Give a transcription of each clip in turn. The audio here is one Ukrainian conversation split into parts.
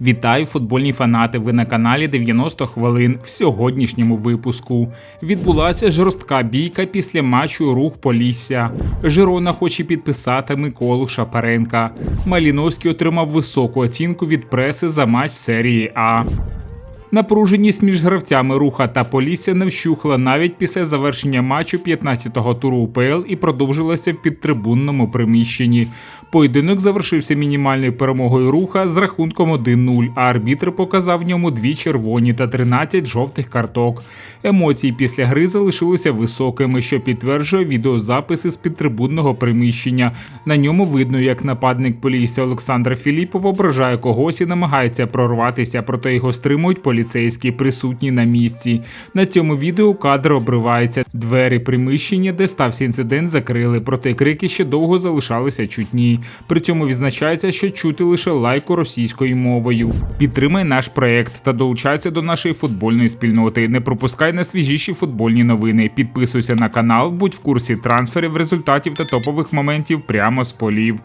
Вітаю, футбольні фанати! Ви на каналі 90 хвилин в сьогоднішньому випуску. Відбулася жорстка бійка після матчу Рух Полісся. Жирона хоче підписати Миколу Шапаренка. Маліновський отримав високу оцінку від преси за матч серії А. Напруженість між гравцями Руха та Полісся не вщухла навіть після завершення матчу 15-го туру УПЛ і продовжилася в підтрибунному приміщенні. Поєдинок завершився мінімальною перемогою руха з рахунком 1-0, а арбітр показав в ньому дві червоні та 13 жовтих карток. Емоції після гри залишилися високими, що підтверджує відеозаписи з підтрибунного приміщення. На ньому видно, як нападник Полісся Олександр Філіпов ображає когось і намагається прорватися, проте його стримують поліцейські, присутні на місці. На цьому відео кадр обривається. Двері приміщення, де стався інцидент, закрили, проте крики ще довго залишалися чутні. При цьому відзначається, що чути лише лайку російською мовою. Підтримай наш проект та долучайся до нашої футбольної спільноти. Не пропускай найсвіжіші футбольні новини. Підписуйся на канал, будь в курсі трансферів, результатів та топових моментів прямо з полів.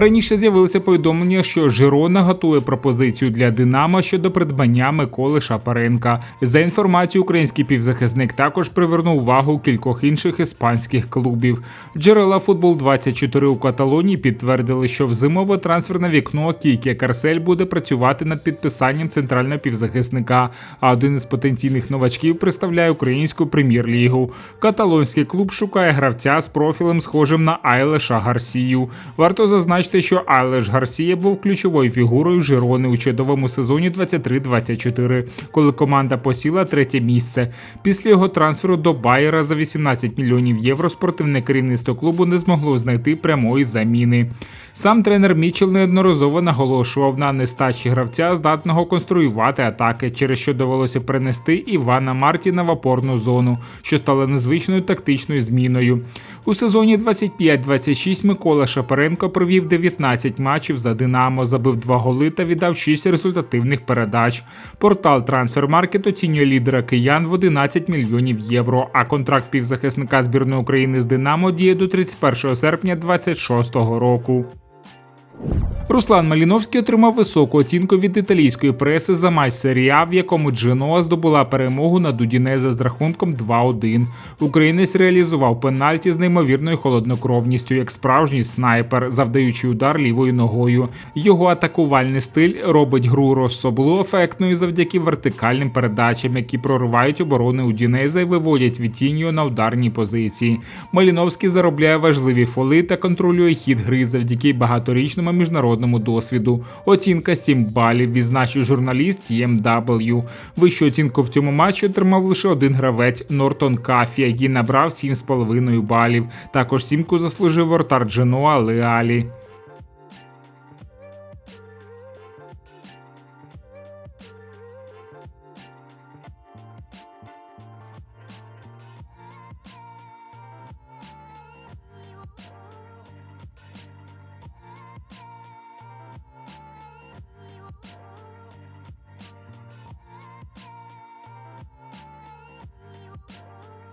Раніше з'явилися повідомлення, що Жирона готує пропозицію для Динамо щодо придбання Миколи Шапаренка. За інформацією, український півзахисник також привернув увагу кількох інших іспанських клубів. Джерела футбол 24 у Каталонії підтвердили, що в зимове трансферне вікно Кійке Карсель буде працювати над підписанням центрального півзахисника. А один із потенційних новачків представляє українську прем'єр-лігу. Каталонський клуб шукає гравця з профілем, схожим на Айлеша Гарсію. Варто зазначити, що Айлеш Гарсія був ключовою фігурою Жирони у чудовому сезоні 23-24, коли команда посіла третє місце. Після його трансферу до Байера за 18 мільйонів євро спортивне керівництво клубу не змогло знайти прямої заміни. Сам тренер Мічел неодноразово наголошував на нестачі гравця, здатного конструювати атаки, через що довелося принести Івана Мартіна в опорну зону, що стало незвичною тактичною зміною. У сезоні 25-26 Микола Шапаренко провів 19 матчів за Динамо, забив 2 голи та віддав 6 результативних передач. Портал Трансфермаркет оцінює лідера киян в 11 мільйонів євро. А контракт півзахисника збірної України з Динамо діє до 31 серпня 2026 року. Руслан Маліновський отримав високу оцінку від італійської преси за матч серії в якому Дженоа здобула перемогу над Удінезе з рахунком 2-1. Українець реалізував пенальті з неймовірною холоднокровністю, як справжній снайпер, завдаючи удар лівою ногою. Його атакувальний стиль робить гру розсоблу ефектною завдяки вертикальним передачам, які проривають оборони Удінеза і виводять Вітіньо на ударні позиції. Маліновський заробляє важливі фоли та контролює хід гри завдяки багаторічному міжнародному досвіду. Оцінка 7 балів відзначив журналіст TMW. Вищу оцінку в цьому матчі отримав лише один гравець Нортон Кафі, який набрав 7,5 балів. Також сімку заслужив вортар Дженуа Леалі.